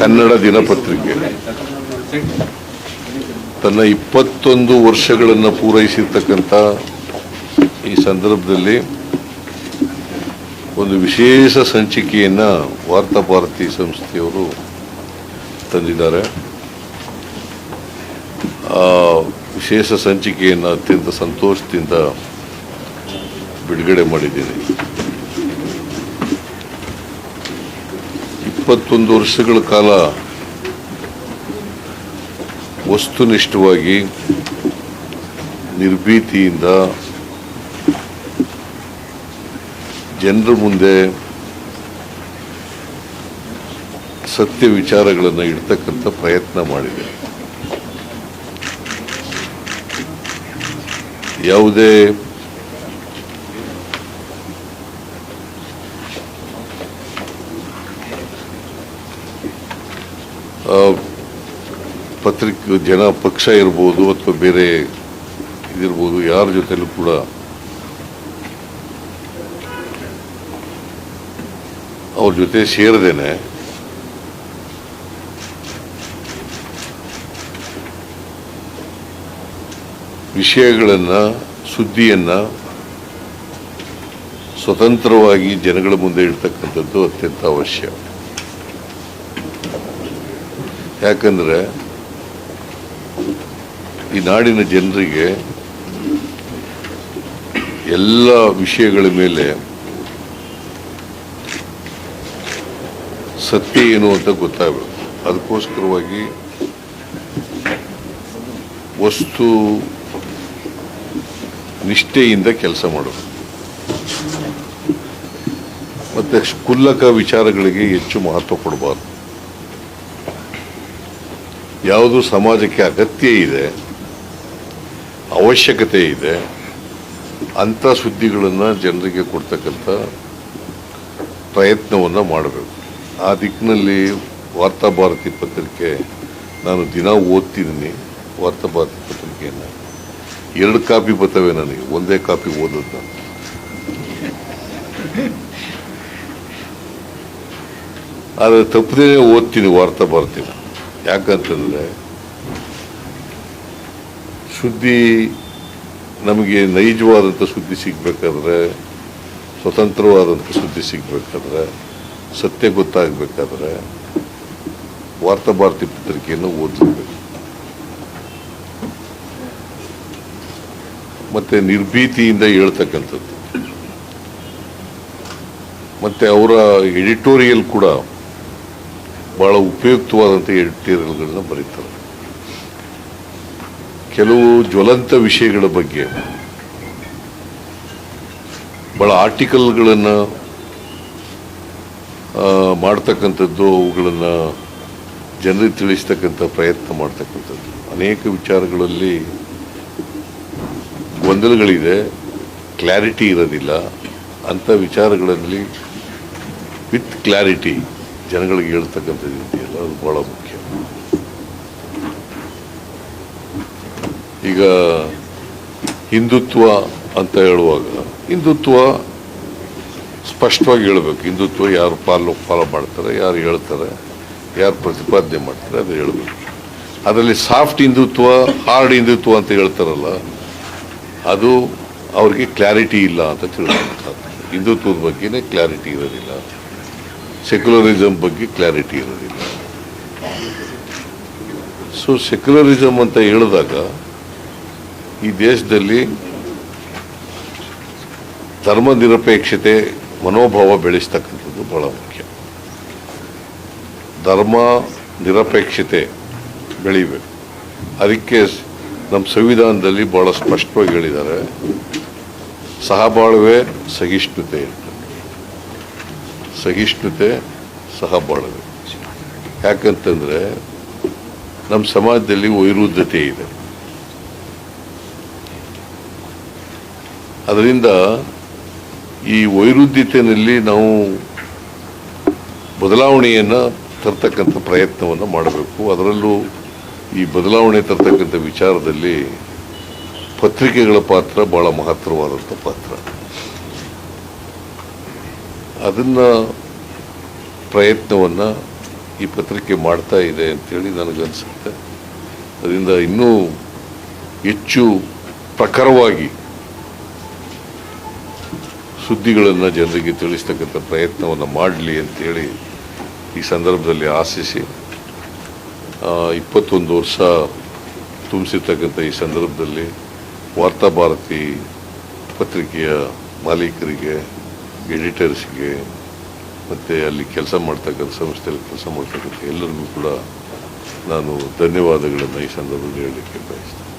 ಕನ್ನಡ ದಿನಪತ್ರಿಕೆ. ತನ್ನ ಇಪ್ಪತ್ತೊಂದು ವರ್ಷಗಳನ್ನು ಪೂರೈಸಿರ್ತಕ್ಕಂಥ ಈ ಸಂದರ್ಭದಲ್ಲಿ ಒಂದು ವಿಶೇಷ ಸಂಚಿಕೆಯನ್ನು ವಾರ್ತಾಭಾರತಿ ಸಂಸ್ಥೆಯವರು ತಂದಿದ್ದಾರೆ. ಆ ವಿಶೇಷ ಸಂಚಿಕೆಯನ್ನು ಅತ್ಯಂತ ಸಂತೋಷದಿಂದ ಬಿಡುಗಡೆ ಮಾಡಿದ್ದೀನಿ. ಇಪ್ಪತ್ತೊಂದು ವರ್ಷಗಳ ಕಾಲ ವಸ್ತುನಿಷ್ಠವಾಗಿ ನಿರ್ಭೀತಿಯಿಂದ ಜನರ ಮುಂದೆ ಸತ್ಯ ವಿಚಾರಗಳನ್ನು ಇಡ್ತಕ್ಕಂಥ ಪ್ರಯತ್ನ ಮಾಡಿದೆ. ಯಾವುದೇ ಪತ್ರಿಕೆ ಜನ ಪಕ್ಷ ಇರ್ಬೋದು ಅಥವಾ ಬೇರೆ ಇದಿರ್ಬೋದು, ಯಾರ ಜೊತೆಲೂ ಕೂಡ ಅವ್ರ ಜೊತೆ ಸೇರದೇನೆ. ವಿಷಯಗಳನ್ನು, ಸುದ್ದಿಯನ್ನು ಸ್ವತಂತ್ರವಾಗಿ ಜನಗಳ ಮುಂದೆ ಇಡ್ತಕ್ಕಂಥದ್ದು ಅತ್ಯಂತ ಅವಶ್ಯ. ಯಾಕಂದ್ರೆ ಈ ನಾಡಿನ ಜನರಿಗೆ ಎಲ್ಲ ವಿಷಯಗಳ ಮೇಲೆ ಸತ್ಯ ಏನು ಅಂತ ಗೊತ್ತಾಗಬೇಕು ಅದಕ್ಕೋಸ್ಕರವಾಗಿ ವಸ್ತು ನಿಷ್ಠೆಯಿಂದ ಕೆಲಸ ಮಾಡಬೇಕು ಮತ್ತು ಕುಲ್ಲಕ ವಿಚಾರಗಳಿಗೆ ಹೆಚ್ಚು ಮಹತ್ವ ಕೊಡಬಾರ್ದು. ಯಾವುದು ಸಮಾಜಕ್ಕೆ ಅಗತ್ಯ ಇದೆ, ಅವಶ್ಯಕತೆ ಇದೆ, ಅಂಥ ಸುದ್ದಿಗಳನ್ನು ಜನರಿಗೆ ಕೊಡ್ತಕ್ಕಂಥ ಪ್ರಯತ್ನವನ್ನು ಮಾಡಬೇಕು. ಆ ದಿಕ್ಕಿನಲ್ಲಿ ವಾರ್ತಾಭಾರತಿ ಪತ್ರಿಕೆ ನಾನು ದಿನ ಓದ್ತಿದ್ದೀನಿ. ವಾರ್ತಾಭಾರತಿ ಪತ್ರಿಕೆಯನ್ನು ಎರಡು ಕಾಪಿ ಬರ್ತವೆ ನನಗೆ, ಒಂದೇ ಕಾಪಿ ಓದೋದು. ನಾನು ಆದರೆ ತಪ್ಪದೇ ಓದ್ತೀನಿ ವಾರ್ತಾಭಾರತಿನ ಯಾಕಂತಂದ್ರೆ ಸುದ್ದಿ ನಮಗೆ ನೈಜವಾದಂಥ ಸುದ್ದಿ ಸಿಗಬೇಕಾದ್ರೆ, ಸ್ವತಂತ್ರವಾದಂಥ ಸುದ್ದಿ ಸಿಗಬೇಕಾದ್ರೆ, ಸತ್ಯ ಗೊತ್ತಾಗಬೇಕಾದ್ರೆ ವಾರ್ತಾಭಾರತಿ ಪತ್ರಿಕೆಯನ್ನು ಓದಿಸ್ಬೇಕು. ಮತ್ತು ನಿರ್ಭೀತಿಯಿಂದ ಹೇಳ್ತಕ್ಕಂಥದ್ದು. ಮತ್ತು ಅವರ ಎಡಿಟೋರಿಯಲ್ ಕೂಡ ಬಹಳ ಉಪಯುಕ್ತವಾದಂಥ ಎಡಿಟೋರಿಯಲ್ಗಳನ್ನ ಬರೀತಾರೆ. ಕೆಲವು ಜ್ವಲಂತ ವಿಷಯಗಳ ಬಗ್ಗೆ ಬಹಳ ಆರ್ಟಿಕಲ್ಗಳನ್ನು ಮಾಡ್ತಕ್ಕಂಥದ್ದು, ಅವುಗಳನ್ನು ಜನರಿಗೆ ತಿಳಿಸ್ತಕ್ಕಂಥ ಪ್ರಯತ್ನ ಮಾಡ್ತಕ್ಕಂಥದ್ದು. ಅನೇಕ ವಿಚಾರಗಳಲ್ಲಿ ಗೊಂದಲಗಳಿದೆ, ಕ್ಲಾರಿಟಿ ಇರೋದಿಲ್ಲ. ಅಂಥ ವಿಚಾರಗಳಲ್ಲಿ ವಿತ್ ಕ್ಲಾರಿಟಿ ಜನಗಳಿಗೆ ಹೇಳ್ತಕ್ಕಂಥದ್ದು ಇದೆಯಲ್ಲ ಅದು ಬಹಳ ಮುಖ್ಯ. ಈಗ ಹಿಂದುತ್ವ ಅಂತ ಹೇಳುವಾಗ, ಹಿಂದುತ್ವ ಸ್ಪಷ್ಟವಾಗಿ ಹೇಳಬೇಕು. ಹಿಂದುತ್ವ ಯಾರು ಫಾಲೋ ಫಾಲೋ ಮಾಡ್ತಾರೆ, ಯಾರು ಹೇಳ್ತಾರೆ, ಯಾರು ಪ್ರತಿಪಾದನೆ ಮಾಡ್ತಾರೆ, ಅದು ಹೇಳಬೇಕು. ಅದರಲ್ಲಿ ಸಾಫ್ಟ್ ಹಿಂದುತ್ವ, ಹಾರ್ಡ್ ಹಿಂದುತ್ವ ಅಂತ ಹೇಳ್ತಾರಲ್ಲ, ಅದು ಅವ್ರಿಗೆ ಕ್ಲಾರಿಟಿ ಇಲ್ಲ ಅಂತ ತಿಳ್ಕೊಂತಾರೆ ಹಿಂದುತ್ವದ ಬಗ್ಗೆನೇ ಕ್ಲಾರಿಟಿ ಇರೋದಿಲ್ಲ. ಸೆಕ್ಯುಲರಿಸಮ್ ಬಗ್ಗೆ ಕ್ಲಾರಿಟಿ ಇರೋದಿಲ್ಲ. ಸೊ ಸೆಕ್ಯುಲರಿಸಮ್ ಅಂತ ಹೇಳಿದಾಗ, ಈ ದೇಶದಲ್ಲಿ ಧರ್ಮ ನಿರಪೇಕ್ಷತೆ ಮನೋಭಾವ ಬೆಳೆಸ್ತಕ್ಕಂಥದ್ದು ಬಹಳ ಮುಖ್ಯ. ಧರ್ಮ ನಿರಪೇಕ್ಷತೆ ಬೆಳೀಬೇಕು ಅದಕ್ಕೆ ನಮ್ಮ ಸಂವಿಧಾನದಲ್ಲಿ ಬಹಳ ಸ್ಪಷ್ಟವಾಗಿ ಹೇಳಿದ್ದಾರೆ, ಸಹಬಾಳ್ವೆ ಸಹಿಷ್ಣುತೆ ಇರ್ತದೆ ಸಹ ಸಹಬಾಳ್ವೆ ಯಾಕಂತಂದರೆ ನಮ್ಮ ಸಮಾಜದಲ್ಲಿ ವೈರುದ್ಧತೆ ಇದೆ. ಅದರಿಂದ ಈ ವೈರುಧ್ಯತೆಯಲ್ಲಿ ನಾವು ಬದಲಾವಣೆಯನ್ನು ತರ್ತಕ್ಕಂಥ ಪ್ರಯತ್ನವನ್ನು ಮಾಡಬೇಕು. ಅದರಲ್ಲೂ ಈ ಬದಲಾವಣೆ ತರ್ತಕ್ಕಂಥ ವಿಚಾರದಲ್ಲಿ ಪತ್ರಿಕೆಗಳ ಪಾತ್ರ ಭಾಳ ಮಹತ್ತರವಾದಂಥ ಪಾತ್ರ. ಅದನ್ನು ಪ್ರಯತ್ನವನ್ನು ಈ ಪತ್ರಿಕೆ ಮಾಡ್ತಾ ಇದೆ ಅಂಥೇಳಿ ನನಗನ್ಸುತ್ತೆ. ಅದರಿಂದ ಇನ್ನೂ ಹೆಚ್ಚು ಪ್ರಖರವಾಗಿ ಸುದ್ದಿಗಳನ್ನು ಜನರಿಗೆ ತಿಳಿಸ್ತಕ್ಕಂಥ ಪ್ರಯತ್ನವನ್ನು ಮಾಡಲಿ ಅಂಥೇಳಿ ಈ ಸಂದರ್ಭದಲ್ಲಿ ಆಶಿಸಿ ಇಪ್ಪತ್ತೊಂದು ವರ್ಷ ತುಂಬಿಸಿರ್ತಕ್ಕಂಥ ಈ ಸಂದರ್ಭದಲ್ಲಿ ವಾರ್ತಾಭಾರತಿ ಪತ್ರಿಕೆಯ ಮಾಲೀಕರಿಗೆ ಎಡಿಟರ್ಸ್ಗೆ ಮತ್ತು ಅಲ್ಲಿ ಕೆಲಸ ಮಾಡ್ತಕ್ಕಂಥ ಸಂಸ್ಥೆಯಲ್ಲಿ ಕೆಲಸ ಮಾಡ್ತಕ್ಕಂಥ ಎಲ್ಲರಿಗೂ ಕೂಡ ನಾನು ಧನ್ಯವಾದಗಳನ್ನು ಈ ಸಂದರ್ಭದಲ್ಲಿ ಹೇಳಲಿಕ್ಕೆ ಬಯಸ್ತೇನೆ.